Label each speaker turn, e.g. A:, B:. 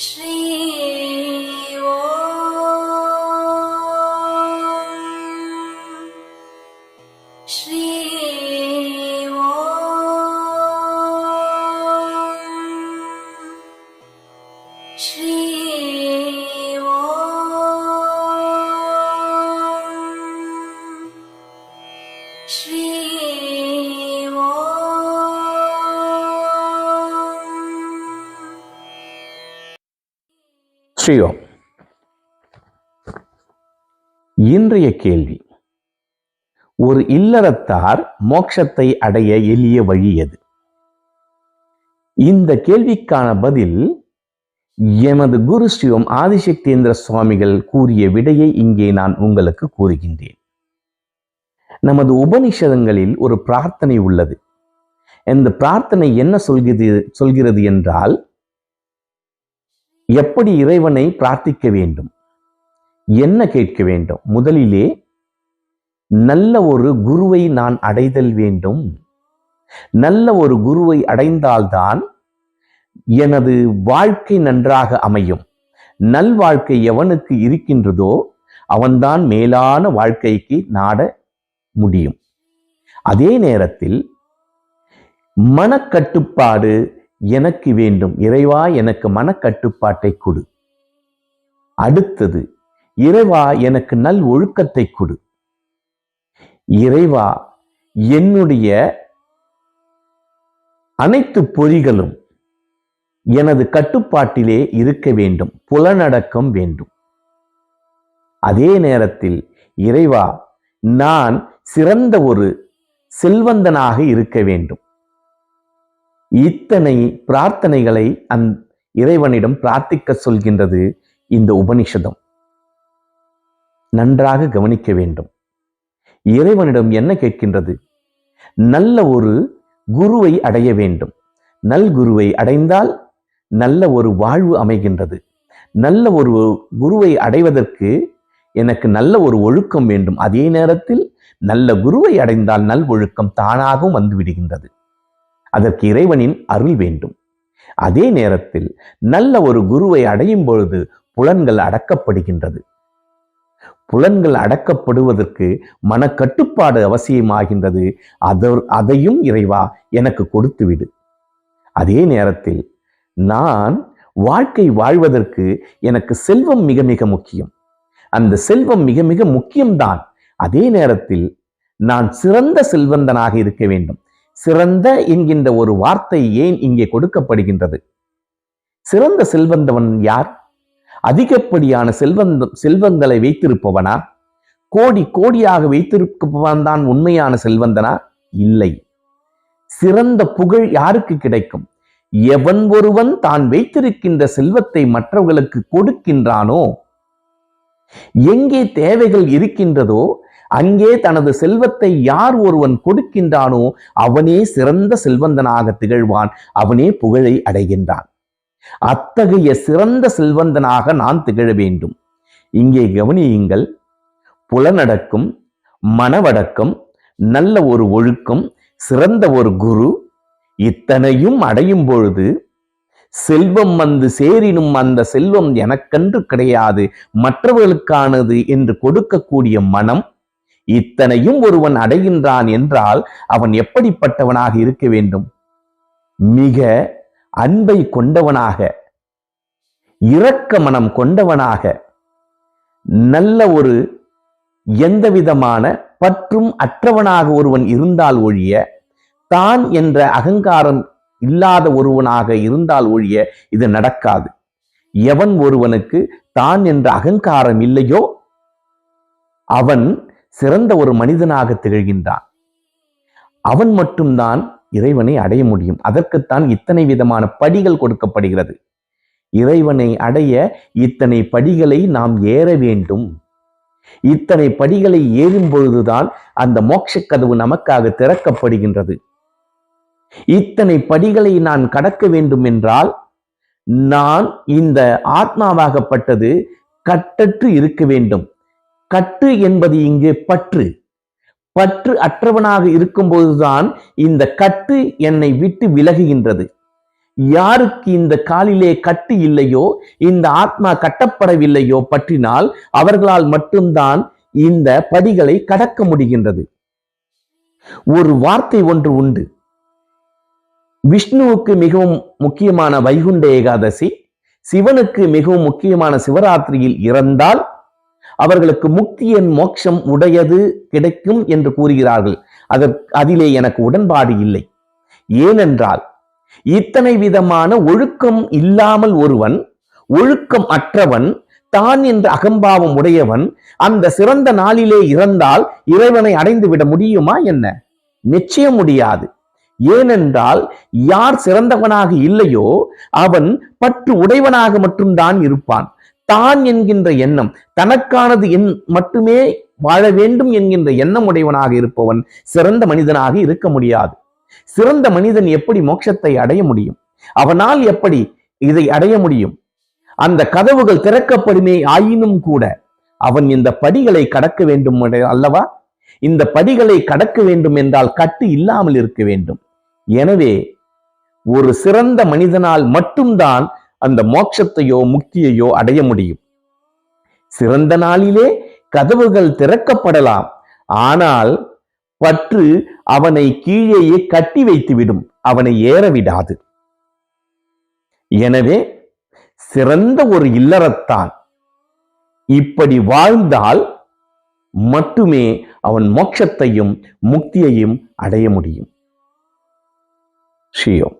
A: श्री ॐ श्री ॐ श्री ॐ श्री
B: விஷயம். இன்றைய கேள்வி. ஒரு இல்லறத்தார் மோட்சத்தை அடைய எளிய வழி எது? இந்த கேள்விக்கான பதில் எமது குரு ஸ்ரீயோம் ஆதிசக்தேந்திர சுவாமிகள் கூறிய விடையை இங்கே நான் உங்களுக்கு கூறுகின்றேன். நமது உபனிஷதங்களில் ஒரு பிரார்த்தனை உள்ளது. இந்த பிரார்த்தனை என்ன சொல்கிறது சொல்கிறது என்றால் எப்படி இறைவனை பிரார்த்திக்க வேண்டும்? என்ன கேட்க வேண்டும்? முதலிலே நல்ல ஒரு குருவை நான் அடைதல் வேண்டும். நல்ல ஒரு குருவை அடைந்தால்தான் எனது வாழ்க்கை நன்றாக அமையும். நல்வாழ்க்கை எவனுக்கு இருக்கின்றதோ அவன்தான் மேலான வாழ்க்கைக்கு நாட முடியும். அதே நேரத்தில் மனக்கட்டுப்பாடு எனக்கு வேண்டும். இறைவா எனக்கு மனக்கட்டுப்பாட்டை கொடு. அடுத்தது இறைவா எனக்கு நல் ஒழுக்கத்தை கொடு. இறைவா என்னுடைய அனைத்து பொறிகளும் எனது கட்டுப்பாட்டிலே இருக்க வேண்டும். புலனடக்கம் வேண்டும். அதே நேரத்தில் இறைவா நான் சிறந்த ஒரு செல்வந்தனாக இருக்க வேண்டும். இத்தனை பிரார்த்தனைகளை அந் இறைவனிடம் பிரார்த்திக்க சொல்கின்றது இந்த உபனிஷதம். நன்றாக கவனிக்க வேண்டும். இறைவனிடம் என்ன கேட்கின்றது? நல்ல ஒரு குருவை அடைய வேண்டும். நல் குருவை அடைந்தால் நல்ல ஒரு வாழ்வு அமைகின்றது. நல்ல ஒரு குருவை அடைவதற்கு எனக்கு நல்ல ஒரு ஒழுக்கம் வேண்டும். அதே நேரத்தில் நல்ல குருவை அடைந்தால் நல் ஒழுக்கம் தானாகவும் வந்து விடுகின்றது. அதற்கு இறைவனின் அருள் வேண்டும். அதே நேரத்தில் நல்ல ஒரு குருவை அடையும் பொழுது புலன்கள் அடக்கப்படுகின்றது. புலன்கள் அடக்கப்படுவதற்கு மனக்கட்டுப்பாடு அவசியமாகின்றது. அதர் அதையும் இறைவா எனக்கு கொடுத்து விடு அதே நேரத்தில் நான் வாழ்க்கை வாழ்வதற்கு எனக்கு செல்வம் மிக மிக முக்கியம். அந்த செல்வம் மிக மிக முக்கியம்தான். அதே நேரத்தில் நான் சிறந்த செல்வந்தனாக இருக்க வேண்டும். சிறந்த என்கின்ற ஒரு வார்த்தை ஏன் இங்கே கொடுக்கப்படுகின்றது? சிறந்த செல்வந்தவன் யார்? அதிகப்படியான செல்வந்த செல்வங்களை வைத்திருப்பவனா? கோடி கோடியாக வைத்திருப்பவன் தான் உண்மையான செல்வந்தனா? இல்லை. சிறந்த புகழ் யாருக்கு கிடைக்கும்? எவன் ஒருவன் தான் வைத்திருக்கின்ற செல்வத்தை மற்றவர்களுக்கு கொடுக்கின்றானோ? எங்கே தேவைகள் இருக்கின்றதோ அங்கே தனது செல்வத்தை யார் ஒருவன் கொடுக்கின்றானோ அவனே சிறந்த செல்வந்தனாக திகழ்வான். அவனே புகழை அடைகின்றான். அத்தகைய சிறந்த செல்வந்தனாக நான் திகழ வேண்டும். இங்கே கவனியுங்கள். புலனடக்கம் மனவடக்கம் நல்ல ஒரு ஒழுக்கம் சிறந்த ஒரு குரு இத்தனையும் அடையும் பொழுது செல்வம் வந்து சேரினும் அந்த செல்வம் எனக்கென்று கிடையாது. மற்றவர்களுக்கானது என்று கொடுக்கக்கூடிய மனம் இத்தனையும் ஒருவன் அடைகின்றான் என்றால் அவன் எப்படிப்பட்டவனாக இருக்க வேண்டும்? மிக அன்பை கொண்டவனாக இரக்க மனம் கொண்டவனாக நல்ல ஒரு எந்த விதமான பற்றும் அற்றவனாக ஒருவன் இருந்தால் ஒழிய தான் என்ற அகங்காரம் இல்லாத ஒருவனாக இருந்தால் ஒழிய இது நடக்காது. எவன் ஒருவனுக்கு தான் என்ற அகங்காரம் இல்லையோ அவன் சிறந்த ஒரு மனிதனாக திகழ்கின்றான். அவன் மட்டும்தான் இறைவனை அடைய முடியும். அதற்குத்தான் இத்தனை விதமான படிகள் கொடுக்கப்படுகிறது. இறைவனை அடைய இத்தனை படிகளை நாம் ஏற வேண்டும். இத்தனை படிகளை ஏறும் பொழுதுதான் அந்த மோட்ச கதவு நமக்காக திறக்கப்படுகின்றது. இத்தனை படிகளை நான் கடக்க வேண்டும் என்றால் நான் இந்த ஆத்மாவாகப்பட்டது கட்டற்று இருக்க வேண்டும். கட்டு என்பது இங்கே பற்று. பற்று அற்றவனாக இருக்கும்போதுதான் இந்த கட்டு என்னை விட்டு விலகுகின்றது. யாருக்கு இந்த காலிலே கட்டு இல்லையோ இந்த ஆத்மா கட்டப்படவில்லையோ பற்றினால் அவர்களால் மட்டும்தான் இந்த படிகளை கடக்க முடிகின்றது. ஒரு வார்த்தை ஒன்று உண்டு. விஷ்ணுவுக்கு மிகவும் முக்கியமான வைகுண்ட ஏகாதசி சிவனுக்கு மிகவும் முக்கியமான சிவராத்திரியில் இறந்தால் அவர்களுக்கு முக்தியின் மோட்சம் உடையது கிடைக்கும் என்று கூறுகிறார்கள். அதற்கு அதிலே எனக்கு உடன்பாடு இல்லை. ஏனென்றால் இத்தனை விதமான ஒழுக்கம் இல்லாமல் ஒருவன் ஒழுக்கம் அற்றவன் தான் என்ற அகம்பாவம் உடையவன் அந்த சிறந்த நாளிலே இறந்தால் இறைவனை அடைந்து விட முடியுமா என்ன? நிச்சயம் முடியாது. ஏனென்றால் யார் சிறந்தவனாக இல்லையோ அவன் பற்று உடையவனாக மட்டும்தான் இருப்பான். தான் என்கின்ற எண்ணம் தனக்கானது என் மட்டுமே வாழ வேண்டும் என்கின்ற எண்ணம் உடையவனாக இருப்பவன் சிறந்த மனிதனாக இருக்க முடியாது. சிறந்த மனிதன் எப்படி மோட்சத்தை அடைய முடியும்? அவனால் எப்படி இதை அடைய முடியும்? அந்த கதவுகள் திறக்கப்படுமே ஆயினும் கூட அவன் இந்த படிகளை கடக்க வேண்டும் அல்லவா? இந்த படிகளை கடக்க வேண்டும் என்றால் கட்டு இல்லாமல் இருக்க வேண்டும். எனவே ஒரு சிறந்த மனிதனால் மட்டும்தான் அந்த மோட்சத்தையோ முக்தியையோ அடைய முடியும். சிறந்த நாளிலே கதவுகள் திறக்கப்படலாம். ஆனால் பற்று அவனை கீழேயே கட்டி வைத்துவிடும். அவனை ஏற விடாது. எனவே சிறந்த ஒரு இல்லறத்தான். இப்படி வாழ்ந்தால் மட்டுமே அவன் மோட்சத்தையும் முக்தியையும் அடைய முடியும். ஸ்ரீயோம்